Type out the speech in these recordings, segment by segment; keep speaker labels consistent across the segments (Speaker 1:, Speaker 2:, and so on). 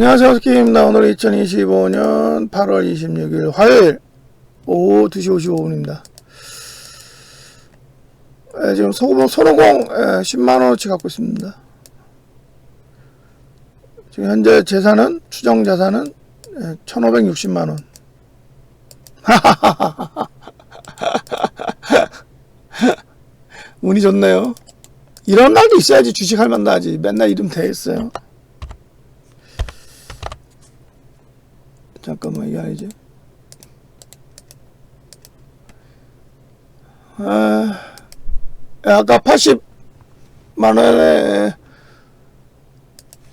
Speaker 1: 안녕하세요. 스키입니다. 오늘 2025년 8월 26일 화요일 오후 2시 55분입니다. 예, 지금 소금, 손오공 예, 10만원어치 갖고 있습니다. 지금 현재 재산은, 추정 자산은 예, 1560만원. 운이 좋네요. 이런 날도 있어야지 주식할 만도 하지. 맨날 이름 돼 있어요. 잠깐만 이게 아니지. 아, 아까 80만 원에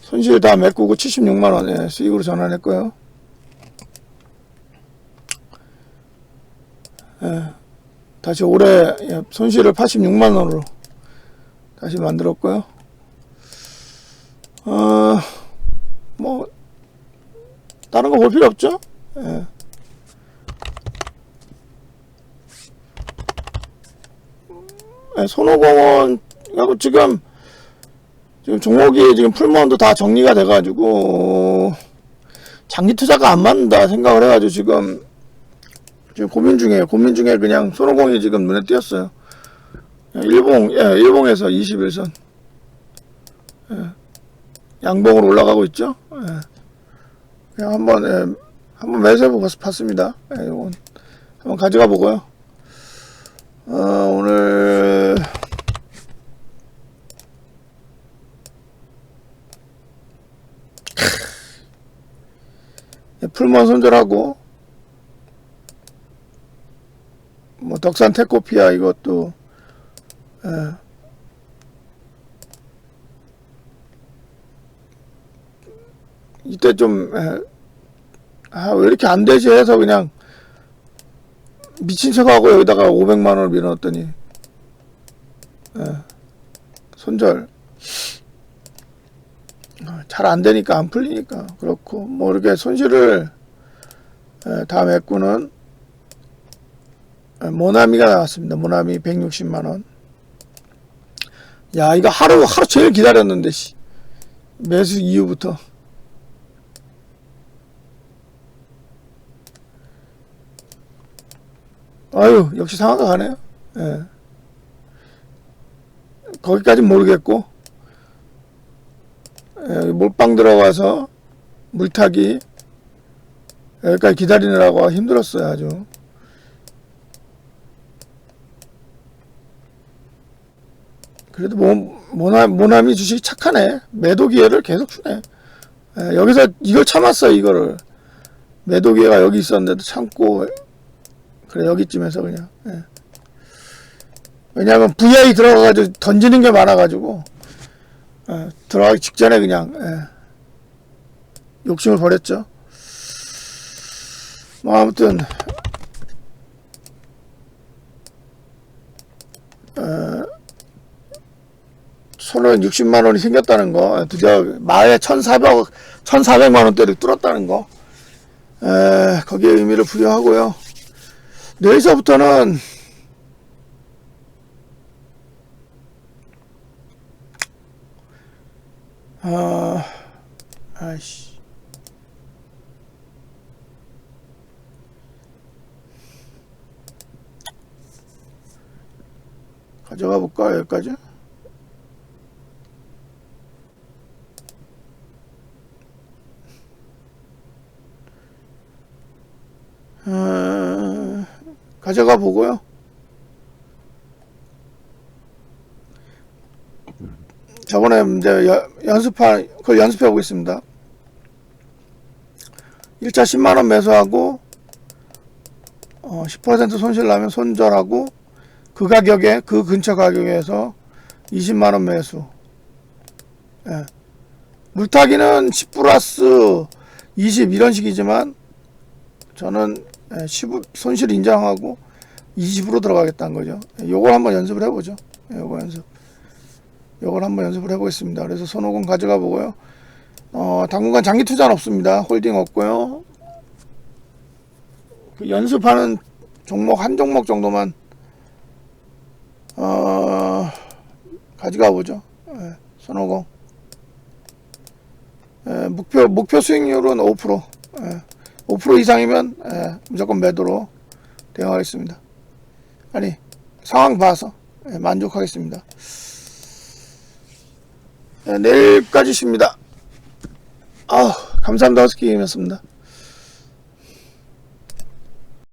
Speaker 1: 손실 다 메꾸고 76만 원에 수익으로 전환했고요. 예, 다시 올해 예, 손실을 86만 원으로 다시 만들었고요. 어, 뭐 다른 거 볼 필요 없죠? 예. 예, 손오공원 하고 지금 지금 종목이 지금 풀무원도 다 정리가 돼가지고 장기 투자가 안 맞는다 생각을 해가지고 지금 지금 고민 중이에요. 고민 중에 그냥 손오공이 지금 눈에 띄었어요. 예, 일봉, 예, 일봉에서 21선. 예, 양봉으로 올라가고 있죠? 예. 그냥 한번, 예, 한번 매수해보고 봤습니다. 예, 요건 한번 가져가 보고요. 어, 오늘, 예, 풀먼 손절하고, 뭐, 덕산 테코피아 이것도, 예, 이때 좀, 예, 아, 왜 이렇게 안 되지 해서 그냥 미친 척 하고 여기다가 500만 원을 밀어넣었더니, 예, 손절. 잘 안 되니까 안 풀리니까 그렇고 뭐 이렇게 손실을 예, 다 메꾸는 예, 모나미가 나왔습니다. 모나미 160만 원. 야 이거 하루 하루 제일 기다렸는데 씨. 매수 이후부터 아유 역시 상한가 가네요. 예. 거기까지 모르겠고 예, 몰빵 들어가서 물타기 여기까지 기다리느라고 힘들었어요 아주. 그래도 모, 모나, 모나미 주식이 착하네. 매도 기회를 계속 주네. 예, 여기서 이걸 참았어, 이거를. 매도 기회가 여기 있었는데도 참고, 그래, 여기쯤에서 그냥. 예. 왜냐하면 VI 들어가가지고 던지는 게 많아가지고, 예, 들어가기 직전에 그냥, 예, 욕심을 버렸죠. 뭐, 아무튼, 손은 60만 원이 생겼다는 거, 드디어 마에 1,400, 1,400만 원대를 뚫었다는 거, 에, 거기에 의미를 부여하고요. 내일서부터는 아, 아이씨. 가져가 볼까, 여기까지? 어, 가져가 보고요. 저번에 이제 여- 연습한 그걸 연습해 보겠습니다. 1차 10만 원 매수하고 어, 10% 손실 나면 손절하고 그 가격에 그 근처 가격에서 20만 원 매수. 예. 물타기는 10 플러스 20 이런 식이지만 저는 10 손실 인정하고 20으로 들어가겠다는 거죠. 요걸 한번 연습을 해보죠. 예, 요거 연습. 요걸 한번 연습을 해보겠습니다. 그래서 손오공 가져가 보고요. 어, 당분간 장기 투자는 없습니다. 홀딩 없고요. 그 연습하는 종목 한 종목 정도만 어, 가져가 보죠. 예, 손오공. 에, 목표 목표 수익률은 5%. 에, 5% 이상이면 에, 무조건 매도로 대응하겠습니다. 아니 상황 봐서 에, 만족하겠습니다. 에, 내일까지 쉽니다. 아 감사합니다. 허스키이었습니다.